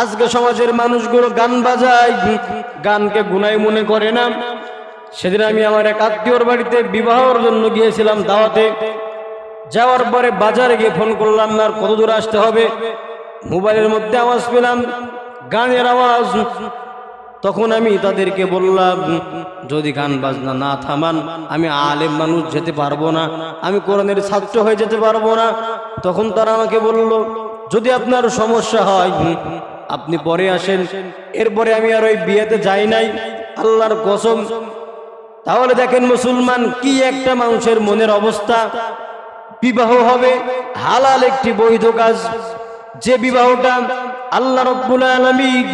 আজকে সমাজের মানুষগুলো গান বাজায়, গানকে গুনাই মনে করে না। সেদিন আমি আমার এক আত্মীয়র বাড়িতে বিবাহর জন্য গিয়েছিলাম দাওয়াতে। যাওয়ার পরে বাজারে গিয়ে ফোন করলাম আর কত দূর আসতে হবে? মোবাইলের মধ্যে আওয়াজ পেলাম, গানের আওয়াজ। তখন আমি তাদেরকে বললাম, যদি গান বাজনা না থামান, আমি আলেম মানুষ যেতে পারব না, আমি কোরআনের ছাত্র হয়ে যেতে পারব না। তখন তারা আমাকে বলল, যদি আপনার সমস্যা হয় আপনি পরে আসেন। এরপরে আমি আর ওই বিয়েতে যাই নাই। আল্লাহর কসম। তাহলে দেখেন মুসলমান কি একটা মানুষের মনের অবস্থা। বিবাহ হবে, হালাল একটি বৈধ কাজ। যে বিবাহটা আল্লাহ রব্বুল আলামিন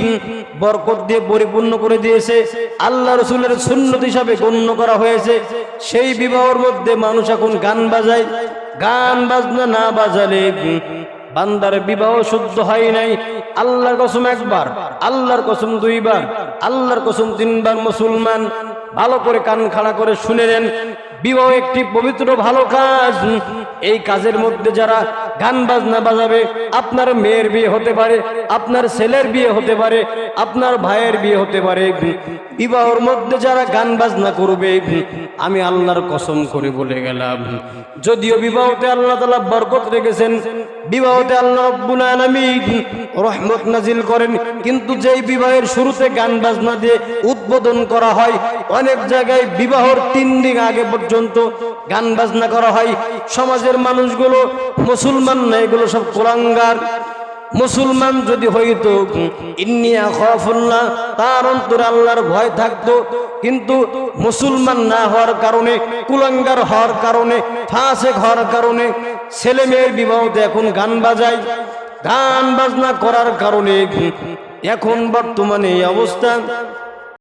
বরকত দিয়ে পরিপূর্ণ করে দিয়েছে, আল্লাহ রসুলের সুন্নত হিসাবে গণ্য করা হয়েছে, সেই বিবাহর মধ্যে মানুষ এখন গান বাজায়। গান বাজনা না বাজালে বান্দার বিবাহ শুদ্ধ হয় নাই। আল্লাহর কসম একবার, আল্লাহর কসম দুইবার, আল্লাহর কসম তিনবার মুসলমান ভালো করে কান খাড়া করে শুনে নেন। বিবাহ একটি পবিত্র, ভালো কাজ। এই কাজের মধ্যে যারা গান বাজনা বাজাবে, আপনার মেয়ের বিয়ে হতে পারে, আপনার ছেলের বিয়ে হতে পারে, আপনার ভাইয়ের বিয়ে হতে পারে। বিবাহর মধ্যে যারা গান বাজনা করবে, আমি আল্লাহর কসম করে বলে গেলাম। যদিও বিবাহতে আল্লাহ তালা বরকত রেখেছেন, বিবাহতে আল্লাহ রব্বুল রহমত নাজিল করেন, কিন্তু যেই বিবাহের শুরুতে গান বাজনা দিয়ে উদ্বোধন করা হয় অনেক জায়গায় বিবাহর তিন দিন আগে পর্যন্ত গান বাজনা করা হয়। সমাজের মানুষগুলো, মুসলমান না, এগুলো সব কোরআঙ্গার মুসলমান যদি হইতো ইন্নিয়া খফুল্লাহ তার অন্তরে আল্লাহর ভয় থাকতো। কিন্তু মুসলমান না হওয়ার কারণে, কুলাঙ্গার হওয়ার কারণে ফাঁসে হওয়ার কারণে ছেলে মেয়ের বিবাহতে এখন গান বাজায়। গান বাজনা করার কারণে এখন বর্তমানে এই অবস্থা।